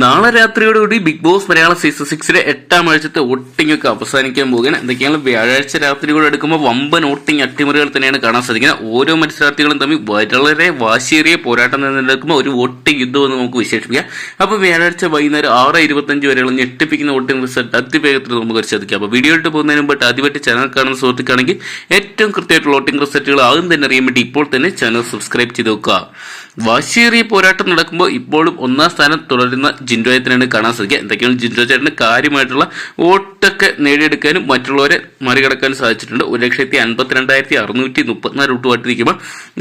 നാളെ രാത്രിയോടുകൂടി big Boss Malayalam season സിക്സിലെ എട്ടാം ആഴ്ചത്തെ വോട്ടിംഗ് ഒക്കെ അവസാനിക്കാൻ പോകുകയാണ് എന്തൊക്കെയാണ് വ്യാഴാഴ്ച രാത്രിയോട് എടുക്കുമ്പോൾ വമ്പൻ വോട്ടിംഗ് അട്ടിമറികൾ തന്നെയാണ് കാണാൻ സാധിക്കുന്നത്. ഓരോ മത്സരാർത്ഥികളും തമ്മിൽ വളരെ വാശിയേറിയ പോരാട്ടം നിലനിൽക്കുമ്പോൾ ഒരു വോട്ടിംഗ് യുദ്ധം എന്ന് നമുക്ക് വിശേഷിപ്പിക്കാം. അപ്പോൾ വ്യാഴാഴ്ച വൈകുന്നേരം ആറ് ഇരുപത്തഞ്ച് വരെയുള്ള ഞെട്ടിപ്പിക്കുന്ന വോട്ടിംഗ് റിസൾട്ട് അതിവേഗത്തിൽ നമുക്ക് പരിശോധിക്കാം അപ്പോൾ വീഡിയോ ഇട്ട് പോകുന്നതിന് മുമ്പ് ആദ്യമായിട്ട് ചാനൽ കാണുന്ന സുഹൃത്തുക്കാണെങ്കിൽ ഏറ്റവും കൃത്യമായിട്ടുള്ള വോട്ടിംഗ് റിസൾട്ടുകൾ ആദ്യം തന്നെ അറിയാൻ വേണ്ടി ഇപ്പോൾ തന്നെ ചാനൽ സബ്സ്ക്രൈബ് ചെയ്ത് വെക്കുക. വാശിയേറിയ പോരാട്ടം നടക്കുമ്പോൾ ഇപ്പോഴും ഒന്നാം സ്ഥാനം തുടരുന്ന ജിൻഡോയെ തന്നെയാണ് കാണാൻ സാധിക്കുക. എന്തൊക്കെയാണ് ജിൻഡോ ചേട്ടന് കാര്യമായിട്ടുള്ള വോട്ടൊക്കെ നേടിയെടുക്കാനും മറ്റുള്ളവരെ മറികടക്കാനും സാധിച്ചിട്ടുണ്ട്. ഒരു ലക്ഷത്തി അൻപത്തിരണ്ടായിരത്തി അറുന്നൂറ്റി മുപ്പത്തിനാല് വോട്ടുമായിട്ട് നിൽക്കുമ്പോൾ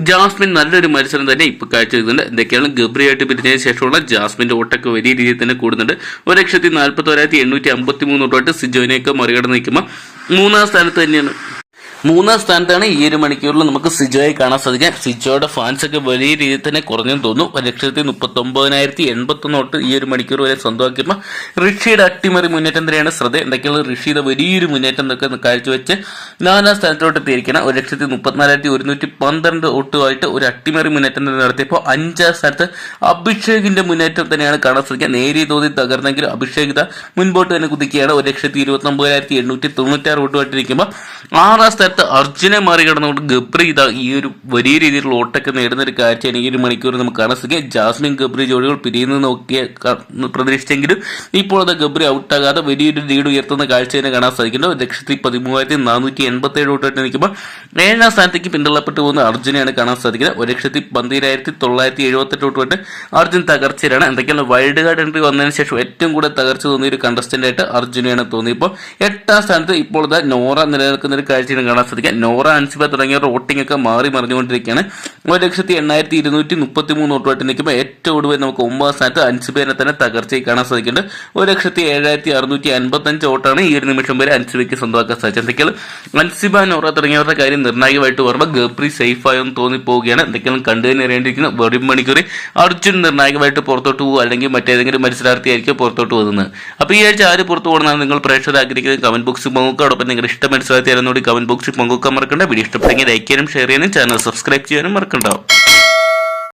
ജാസ്മിൻ നല്ലൊരു മത്സരം തന്നെ ഇപ്പോൾ കാഴ്ചവെക്കുന്നുണ്ട്. എന്തൊക്കെയാണ് ഗബ്രിയായിട്ട് പിരിഞ്ഞതിന് ശേഷമുള്ള ജാസ്മിന്റെ വോട്ടൊക്കെ വലിയ രീതിയിൽ തന്നെ കൂടുന്നുണ്ട്. ഒരു ലക്ഷത്തി നാൽപ്പത്തി ഒരായിരത്തി എണ്ണൂറ്റി അമ്പത്തി മൂന്ന് വോട്ടായിട്ട് സിജോനെയൊക്കെ മറികടന്ന് നിൽക്കുമ്പോൾ മൂന്നാം സ്ഥാനത്ത് തന്നെയാണ് മൂന്നാം സ്ഥാനത്താണ് ഈ ഒരു മണിക്കൂറിൽ നമുക്ക് സിജോയെ കാണാൻ സാധിക്കാം സിജോയുടെ ഫാൻസ് ഒക്കെ വലിയ രീതിയിൽ തന്നെ കുറഞ്ഞെന്ന് തോന്നുന്നു. ഒരു ലക്ഷത്തി മുപ്പത്തൊമ്പതിനായിരത്തി എൺപത്തൊന്ന് തൊട്ട് ഈ ഒരു മണിക്കൂർ വരെ സ്വന്തമാക്കിയപ്പോൾ ഋഷിയുടെ അട്ടിമറി മുന്നേറ്റം തന്നെയാണ് ശ്രദ്ധ. എന്തൊക്കെയുള്ള ഋഷിയുടെ വലിയൊരു മുന്നേറ്റം എന്നൊക്കെ കാഴ്ചവെച്ച് നാലാം സ്ഥാനത്തോട്ട് എത്തിയിരിക്കണം ഒരു ലക്ഷത്തി മുപ്പത്തിനാലായിരത്തി ഒരുന്നൂറ്റി പന്ത്രണ്ട് ഒട്ടുമായിട്ട് ഒരു അട്ടിമറി മുന്നേറ്റം തന്നെ നടത്തിയപ്പോൾ അഞ്ചാം സ്ഥാനത്ത് അഭിഷേകിന്റെ മുന്നേറ്റം തന്നെയാണ് കാണാൻ സാധിക്കുക. നേരിയ തോതിൽ തകർന്നെങ്കിലും അഭിഷേക് മുൻപോട്ട് തന്നെ കുതിക്കുകയാണ്. ഒരു ലക്ഷത്തി ഇരുപത്തി ഒമ്പതിനായിരത്തി എണ്ണൂറ്റി തൊണ്ണൂറ്റാറ് വോട്ടുമായിട്ടിരിക്കുമ്പോൾ ആറാം സ്ഥാനത്ത് അർജുനെ മറികടന്നുകൊണ്ട് ഗബ്രി ഇതാ ഈ ഒരു വലിയ രീതിയിലുള്ള ഓട്ടൊക്കെ നേടുന്ന ഒരു കാഴ്ച എനിക്ക് ഒരു മണിക്കൂർ നമുക്ക് കാണാൻ സാധിക്കും. ജാസ്മിൻ ഗബ്രി ജോഡികൾ പിരിയുന്നു നോക്കിയ പ്രതീക്ഷിച്ചെങ്കിലും ഇപ്പോൾ അത് ഗബ്രി ഔട്ടാകാതെ വലിയൊരു ലീഡ് ഉയർത്തുന്ന കാഴ്ച തന്നെ കാണാൻ സാധിക്കുന്നു. ലക്ഷത്തി പതിമൂവായിരത്തി നാനൂറ്റി എൺപത്തി ഏഴ് വോട്ടായിട്ട് നിൽക്കുമ്പോൾ ഏഴാം സ്ഥാനത്തേക്ക് പിന്തള്ളപ്പെട്ടു പോകുന്ന അർജുനെയാണ് കാണാൻ സാധിക്കുന്നത്. ഒരു ലക്ഷത്തി പന്തിരായിരത്തി തൊള്ളായിരത്തി എഴുപത്തെട്ട് വോട്ടുമായിട്ട് അർജുൻ തകർച്ചയിലാണ്. എന്തൊക്കെയാണ് വൈൽഡ് കാർഡ് എൻട്രി വന്നതിന് ശേഷം ഏറ്റവും കൂടുതൽ തകർച്ച തോന്നിയ ഒരു കണ്ടസ്റ്റന്റ് ആയിട്ട് അർജുനെയാണ് തോന്നിയപ്പോൾ എട്ടാം സ്ഥാനത്ത് ഇപ്പോൾ നോറ നിലനിൽക്കുന്ന ഒരു കാഴ്ചയാണ് കാണാൻ സാധിക്കുക നോറ അൻസിബ തുടങ്ങിയ വോട്ടിംഗ് ഒക്കെ മാറി മറിഞ്ഞുകൊണ്ടിരിക്കുകയാണ്. ഒരു ലക്ഷത്തി എണ്ണായിരത്തി ഇരുന്നൂറ്റി മുപ്പത്തി മൂന്ന് വോട്ടുമായിട്ട് നിൽക്കുമ്പോൾ ഏറ്റവും ഒടുവിൽ നമുക്ക് ഒമ്പതാം സ്ഥാനത്ത് അൻസിബേനെ തന്നെ തകർച്ചയായി കാണാൻ സാധിക്കുന്നുണ്ട്. ഒരു ലക്ഷത്തി ഏഴായിരത്തി അറുന്നൂറ്റി അൻപത്തഞ്ച് വോട്ടാണ് ഈ ഒരു നിമിഷം വരെ അൻസിബയ്ക്ക് സ്വന്തമാക്കാൻ സാധിച്ചത്. എന്തൊക്കെയാണ്? അൻസിബ നോറ തുടങ്ങിയവരുടെ കാര്യം നിർണായകമായിട്ട് പറയുമ്പോൾ ഗബ്രി സേഫ് ആയെന്ന് തോന്നിപ്പോവുകയാണ്. എന്തൊക്കെയാണ് കണ്ടു തന്നെ അറിയേണ്ടിയിരിക്കുന്ന വെറും മണിക്കൂറി അർജുൻ നിർണായകമായിട്ട് പുറത്തോട്ട് പോകുക അല്ലെങ്കിൽ മറ്റേതെങ്കിലും മത്സരാർത്ഥിയായിരിക്കും പുറത്തോട്ട് പോകുന്നത്. അപ്പോൾ ഈ ആഴ്ച ആര് പുറത്തു പോകണമെന്നാണ് നിങ്ങൾ പ്രേക്ഷകർ ആഗ്രഹിക്കുന്നത്? കമന്റ് ബോക്സിൽ പങ്കുവെക്കോടൊപ്പം നിങ്ങളുടെ ഇഷ്ടം മത്സരാർത്ഥി ആരെന്നോട് കമന്റ് ബോക്സിൽ പങ്കുവെക്കാൻ മറക്കണ്ട. വീഡിയോ ഇഷ്ടപ്പെട്ടെങ്കിൽ ലൈക്ക് ചെയ്യാനും ഷെയർ ചെയ്യാനും ചാനൽ സബ്സ്ക്രൈബ് ചെയ്യാനും മറക്കണ്ടാവും